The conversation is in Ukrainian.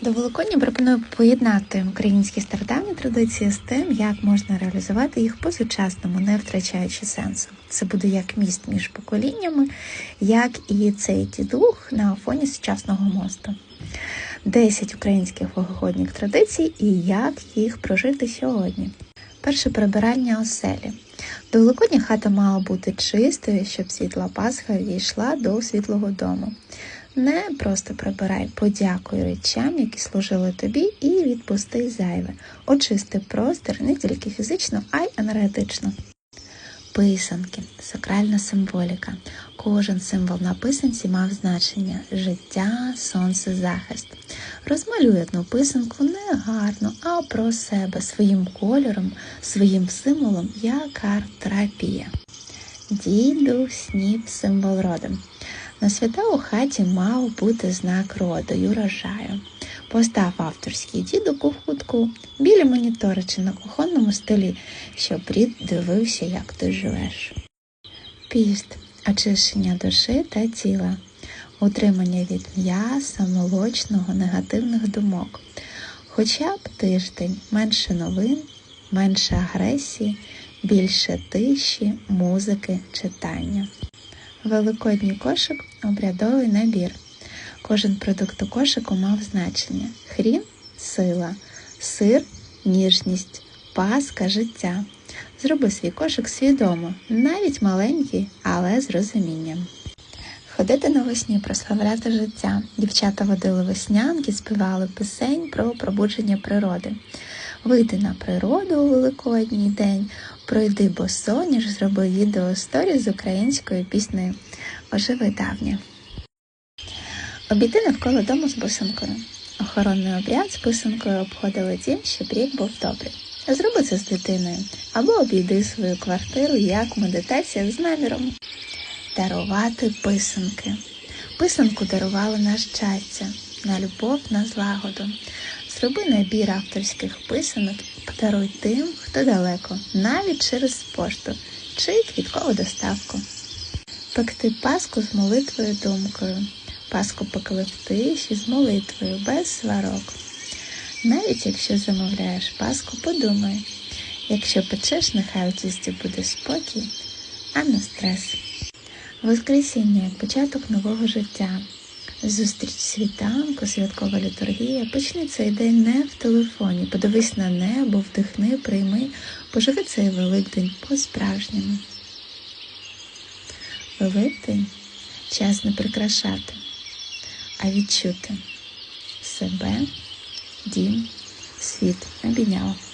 До Великодня пропоную поєднати українські стародавні традиції з тим, як можна реалізувати їх по-сучасному, не втрачаючи сенсу. Це буде як міст між поколіннями, як і цей дідух на фоні сучасного мосту. 10 українських великодніх традицій і як їх прожити сьогодні. Перше прибирання оселі. До Великодня хата мала бути чистою, щоб світла Пасха війшла до світлого дому. Не просто прибирай, подякуй речам, які служили тобі, і відпусти зайве. Очисти простір не тільки фізично, а й енергетично. Писанки, сакральна символіка. Кожен символ на писанці мав значення життя, сонце, захист. Розмалюй одну писанку не гарно, а про себе своїм кольором, своїм символом, як арт-терапія. Діду, сніп, символ роду. На свята у хаті мав бути знак роду й урожаю. Постав авторський дідок у кутку біля монітора чи на кухонному столі, щоб рід дивився, як ти живеш. Піст очищення душі та тіла, утримання від м'яса, молочного, негативних думок. Хоча б тиждень менше новин, менше агресії, більше тиші, музики, читання. Великодній кошик обрядовий набір. Кожен продукт у кошику мав значення: хрін сила, сир ніжність, паска життя. Зроби свій кошик свідомо, навіть маленький, але з розумінням. Ходити навесні, прославляти життя. Дівчата водили веснянки, співали пісень про пробудження природи. Вийди на природу у великодній день, пройди босоніж, зроби відео сторі з українською піснею. Оживи давнє. Обійди навколо дому з бусинкою. Охоронний обряд з писанкою обходили дім, щоб рік був добрий. Зроби це з дитиною або обійди свою квартиру як медитація з наміром. Дарувати писанки. Писанку дарували на щастя, на любов, на злагоду. Зроби набір авторських писанок подаруй тим, хто далеко, навіть через пошту чи квіткову доставку. Пекти паску з молитвою думкою. Паску пекли в тиші з молитвою, без сварок. Навіть якщо замовляєш паску, подумай, якщо печеш, нехай у тісті буде спокій, а не стрес. Воскресіння як початок нового життя. Зустріч світанку, святкова літургія. Почни цей день не в телефоні. Подивись на небо, вдихни, прийми, поживи цей Великдень по-справжньому. Великдень час не прикрашати, а відчути себе, дім, світ обійняв.